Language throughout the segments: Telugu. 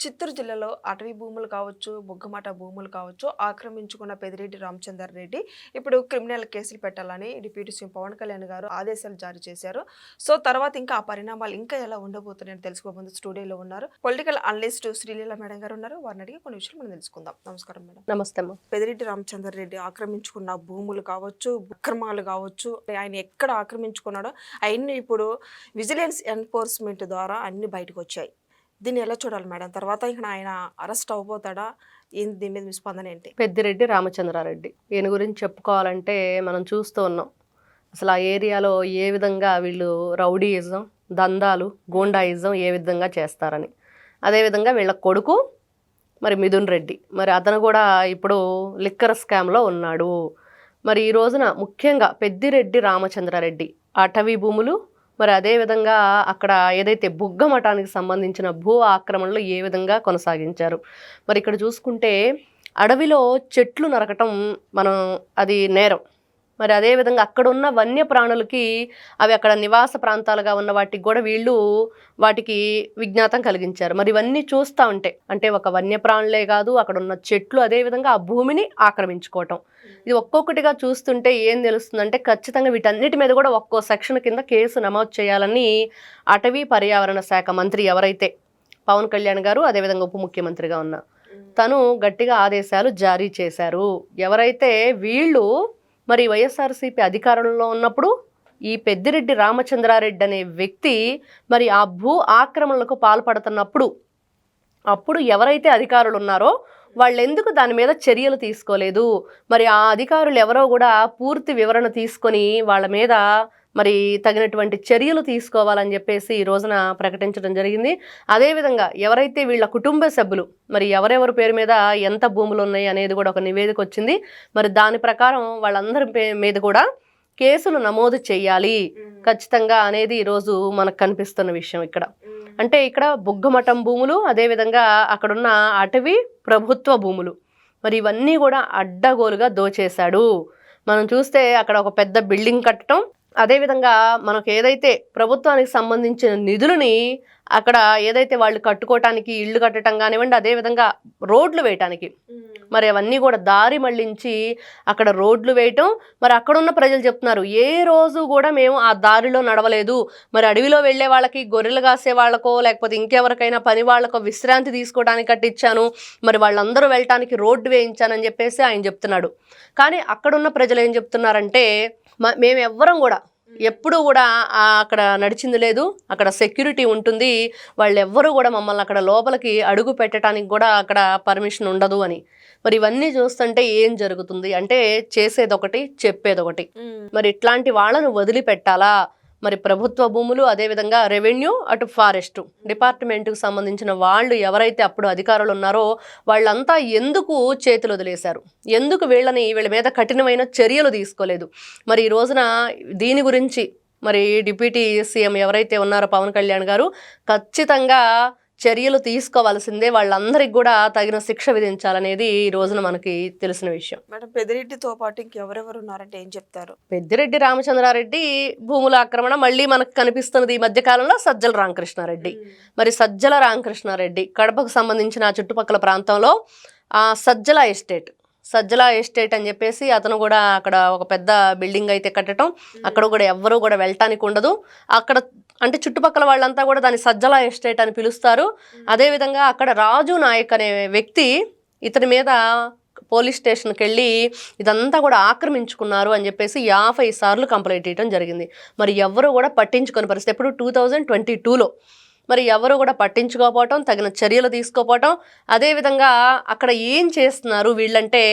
చిత్తూరు జిల్లాలో అటవీ భూములు కావచ్చు బొగ్గమాట భూములు కావచ్చు ఆక్రమించుకున్న పెదిరెడ్డి రామచందర్ రెడ్డి ఇప్పుడు క్రిమినల్ కేసులు పెట్టాలని డిప్యూటీ సీఎం పవన్ కళ్యాణ్ గారు ఆదేశాలు జారీ చేశారు. సో తర్వాత ఇంకా ఆ పరిణామాలు ఇంకా ఎలా ఉండబోతున్నాయని తెలుసుకోబోతుంది స్టూడియోలో ఉన్నారు. పొలిటికల్ అనలిస్ట్ శ్రీలీల మేడం గారు ఉన్నారు. వారిని అడిగి కొన్ని విషయాలు మనం తెలుసుకుందాం. నమస్కారం మేడం. నమస్తే పెదిరెడ్డి రామచందర్ రెడ్డి ఆక్రమించుకున్న భూములు కావచ్చు అక్రమాలు కావచ్చు ఆయన ఎక్కడ ఆక్రమించుకున్నాడో అవన్నీ ఇప్పుడు విజిలెన్స్ ఎన్ఫోర్స్మెంట్ ద్వారా అన్ని బయటకు వచ్చాయి. దీన్ని ఎలా చూడాలి మేడం? తర్వాత ఇక్కడ ఆయన అరెస్ట్ అవ్వబోతాడా? ఏంది దీని మీద మీ స్పందన ఏంటి? పెద్దిరెడ్డి రామచంద్రారెడ్డి. ఈయన గురించి చెప్పుకోవాలంటే మనం చూస్తూ ఉన్నాం. అసలు ఆ ఏరియాలో ఏ విధంగా వీళ్ళు రౌడీయిజం దందాలు గూండాయిజం ఏ విధంగా చేస్తారని. అదేవిధంగా వీళ్ళ కొడుకు మరి మిథున్ రెడ్డి. మరి అతను కూడా ఇప్పుడు లిక్కర్ స్కామ్లో ఉన్నాడు. మరి ఈ రోజున ముఖ్యంగా పెద్దిరెడ్డి రామచంద్రారెడ్డి అటవీ భూములు మరి అదేవిధంగా అక్కడ ఏదైతే బుగ్గ మఠానికి సంబంధించిన భూ ఆక్రమణలు ఏ విధంగా కొనసాగించారు? మరి ఇక్కడ చూసుకుంటే అడవిలో చెట్లు నరకటం మనం అది నేరం. మరి అదేవిధంగా అక్కడ ఉన్న వన్య ప్రాణులకి అవి అక్కడ నివాస ప్రాంతాలుగా ఉన్న వాటికి కూడా వీళ్ళు వాటికి విజ్ఞాతం కలిగించారు. మరి ఇవన్నీ చూస్తూ ఉంటే అంటే ఒక వన్యప్రాణులే కాదు అక్కడ ఉన్న చెట్లు అదేవిధంగా ఆ భూమిని ఆక్రమించుకోవటం. ఇది ఒక్కొక్కటిగా చూస్తుంటే ఏం తెలుస్తుందంటే ఖచ్చితంగా వీటన్నిటి మీద కూడా ఒక్కో సెక్షన్ కింద కేసు నమోదు చేయాలని అటవీ పర్యావరణ శాఖ మంత్రి ఎవరైతే పవన్ కళ్యాణ్ గారు అదేవిధంగా ఉప ముఖ్యమంత్రిగా ఉన్న తను గట్టిగా ఆదేశాలు జారీ చేశారు. ఎవరైతే వీళ్ళు మరి వైఎస్ఆర్సీపీ అధికారంలో ఉన్నప్పుడు ఈ పెద్దిరెడ్డి రామచంద్రారెడ్డి అనే వ్యక్తి మరి ఆ భూ ఆక్రమణలకు పాల్పడుతున్నప్పుడు అప్పుడు ఎవరైతే అధికారులు ఉన్నారో వాళ్ళు ఎందుకు దాని మీద చర్యలు తీసుకోలేదు? మరి ఆ అధికారులు ఎవరో కూడా పూర్తి వివరణ తీసుకొని వాళ్ళ మీద మరి తగినటువంటి చర్యలు తీసుకోవాలని చెప్పేసి ఈ రోజున ప్రకటించడం జరిగింది. అదేవిధంగా ఎవరైతే వీళ్ళ కుటుంబ సభ్యులు మరి ఎవరెవరి పేరు మీద ఎంత భూములు ఉన్నాయి అనేది కూడా ఒక నివేదిక వచ్చింది. మరి దాని ప్రకారం వాళ్ళందరి మీద కూడా కేసులు నమోదు చేయాలి ఖచ్చితంగా అనేది ఈరోజు మనకు కనిపిస్తున్న విషయం ఇక్కడ. అంటే ఇక్కడ బుగ్గమఠం భూములు అదేవిధంగా అక్కడున్న అటవీ ప్రభుత్వ భూములు. మరి ఇవన్నీ కూడా అడ్డగోలుగా దోచేశాడు. మనం చూస్తే అక్కడ ఒక పెద్ద బిల్డింగ్ కట్టడం అదేవిధంగా మనకు ఏదైతే ప్రభుత్వానికి సంబంధించిన నిధులని అక్కడ ఏదైతే వాళ్ళు కట్టుకోవటానికి ఇళ్ళు కట్టడం కానివ్వండి అదేవిధంగా రోడ్లు వేయటానికి. మరి అవన్నీ కూడా దారి మళ్ళించి అక్కడ రోడ్లు వేయటం. మరి అక్కడ ఉన్న ప్రజలు చెప్తున్నారు ఏ రోజు కూడా మేము ఆ దారిలో నడవలేదు. మరి అడవిలో వెళ్ళే వాళ్ళకి గొర్రెలు కాసే వాళ్ళకో లేకపోతే ఇంకెవరికైనా పని వాళ్ళకో విశ్రాంతి తీసుకోవడానికి కట్టించాను. మరి వాళ్ళందరూ వెళ్ళటానికి రోడ్డు వేయించానని చెప్పేసి ఆయన చెప్తున్నాడు. కానీ అక్కడున్న ప్రజలు ఏం చెప్తున్నారంటే మేము ఎవ్వరం కూడా. ఎప్పుడూ కూడా అక్కడ నడిచింది లేదు. అక్కడ సెక్యూరిటీ ఉంటుంది. వాళ్ళు ఎవ్వరూ కూడా మమ్మల్ని అక్కడ లోపలికి అడుగు పెట్టడానికి కూడా అక్కడ పర్మిషన్ ఉండదు అని. మరి ఇవన్నీ చూస్తుంటే ఏం జరుగుతుంది? అంటే చేసేదొకటి చెప్పేదొకటి. మరి ఇట్లాంటి వాళ్ళను వదిలిపెట్టాలా? మరి ప్రభుత్వ భూములు అదేవిధంగా రెవెన్యూ అటు ఫారెస్ట్ డిపార్ట్మెంట్కు సంబంధించిన వాళ్ళు ఎవరైతే అప్పుడు అధికారులు ఉన్నారో వాళ్ళంతా ఎందుకు చేతులు వదిలేశారు? ఎందుకు వీళ్ళని వీళ్ళ మీద కఠినమైన చర్యలు తీసుకోలేదు? మరి ఈ రోజున దీని గురించి మరి డిప్యూటీ సీఎం ఎవరైతే ఉన్నారో పవన్ కళ్యాణ్ గారు ఖచ్చితంగా చర్యలు తీసుకోవాల్సిందే వాళ్ళందరికీ కూడా తగిన శిక్ష విధించాలనేది ఈ రోజున మనకి తెలిసిన విషయం. మేడం పెదిరెడ్డితో పాటు ఇంకెవరెవరు ఉన్నారంటే ఏం చెప్తారు? పెద్దిరెడ్డి రామచంద్రారెడ్డి భూముల ఆక్రమణ మళ్ళీ మనకు కనిపిస్తున్నది ఈ మధ్య కాలంలో సజ్జల రామకృష్ణారెడ్డి. మరి సజ్జల రామకృష్ణారెడ్డి కడపకు సంబంధించిన ఆ చుట్టుపక్కల ప్రాంతంలో ఆ సజ్జల ఎస్టేట్ సజ్జల ఎస్టేట్ అని చెప్పేసి అతను కూడా అక్కడ ఒక పెద్ద బిల్డింగ్ అయితే కట్టడం అక్కడ కూడా ఎవ్వరూ కూడా వెళ్ళటానికి ఉండదు. అక్కడ అంటే చుట్టుపక్కల వాళ్ళంతా కూడా దాన్ని సజ్జల ఎస్టేట్ అని పిలుస్తారు. అదేవిధంగా అక్కడ రాజు నాయక్ అనే వ్యక్తి ఇతని మీద పోలీస్ స్టేషన్కి వెళ్ళి ఇదంతా కూడా ఆక్రమించుకున్నారు అని చెప్పేసి యాభై సార్లు కంప్లైంట్ ఇవ్వడం జరిగింది. మరి ఎవరు కూడా పట్టించుకొని పరిస్థితి. ఎప్పుడు టూ థౌజండ్ ట్వంటీ టూలో మరి ఎవరు కూడా పట్టించుకోకపోవటం తగిన చర్యలు తీసుకోపోవటం అదేవిధంగా అక్కడ ఏం చేస్తున్నారు వీళ్ళంటే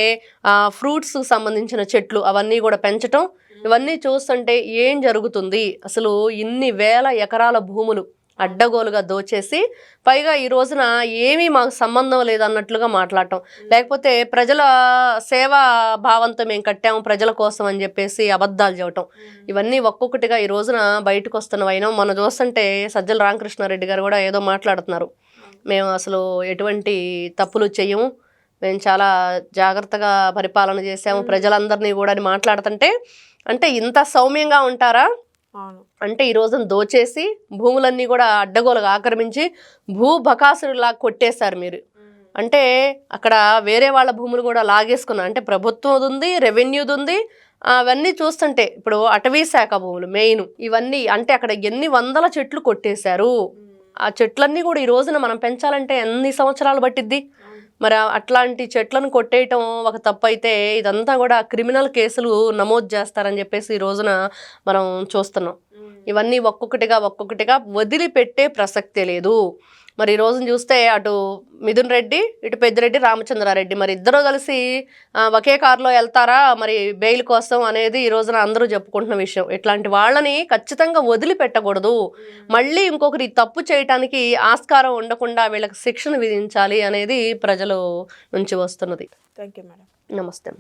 ఫ్రూట్స్ సంబంధించిన చెట్లు అవన్నీ కూడా పెంచటం ఇవన్నీ చూస్తుంటే ఏం జరుగుతుంది? అసలు ఇన్ని వేల ఎకరాల భూములు అడ్డగోలుగా దోచేసి పైగా ఈ రోజున ఏమీ మాకు సంబంధం లేదన్నట్లుగా మాట్లాడటం. లేకపోతే ప్రజల సేవా భావంతో మేము కట్టాము ప్రజల కోసం అని చెప్పేసి అబద్ధాలు చెప్పటం. ఇవన్నీ ఒక్కొక్కటిగా ఈ రోజున బయటకు వస్తున్నవైనా మనం చూస్తుంటే సజ్జల రామకృష్ణారెడ్డి గారు కూడా ఏదో మాట్లాడుతున్నారు. మేము. అసలు ఎటువంటి తప్పులు చెయ్యము. మేము చాలా జాగ్రత్తగా పరిపాలన చేసాము ప్రజలందరినీ కూడా అని మాట్లాడుతుంటే అంటే ఇంత సౌమ్యంగా ఉంటారా? అంటే ఈ రోజున దోచేసి భూములన్నీ కూడా అడ్డగోలుగా ఆక్రమించి భూ బకాసురులా కొట్టేశారు మీరు. అంటే అక్కడ వేరే వాళ్ళ భూములు కూడా లాగేసుకున్నారు అంటే ప్రభుత్వం ఉంది రెవెన్యూది ఉంది అవన్నీ చూస్తుంటే ఇప్పుడు అటవీ శాఖ భూములు మెయిన్ ఇవన్నీ అంటే అక్కడ ఎన్ని వందల చెట్లు కొట్టేశారు? ఆ చెట్లన్నీ కూడా ఈ రోజున మనం పెంచాలంటే ఎన్ని సంవత్సరాలు పట్టిద్ది? మరి అట్లాంటి చెట్లను కొట్టేయటం ఒక తప్పు అయితే ఇదంతా కూడా క్రిమినల్ కేసులు నమోదు చేస్తారని చెప్పేసి ఈ రోజున మనం చూస్తున్నాం. ఇవన్నీ ఒక్కొక్కటిగా ఒక్కొక్కటిగా వదిలిపెట్టే ప్రసక్తే లేదు. మరి ఈ రోజున చూస్తే అటు మిథున్ రెడ్డి ఇటు పెద్దిరెడ్డి రామచంద్రారెడ్డి. మరి ఇద్దరు కలిసి ఒకే కారులో వెళ్తారా? మరి బెయిల్ కోసం అనేది ఈ రోజున అందరూ చెప్పుకుంటున్న విషయం. ఇట్లాంటి వాళ్ళని ఖచ్చితంగా వదిలిపెట్టకూడదు. మళ్ళీ ఇంకొకరి తప్పు చేయటానికి ఆస్కారం ఉండకుండా వీళ్ళకి శిక్షణ విధించాలి అనేది ప్రజలు నుంచి వస్తున్నది. థ్యాంక్ యూ మేడం నమస్తే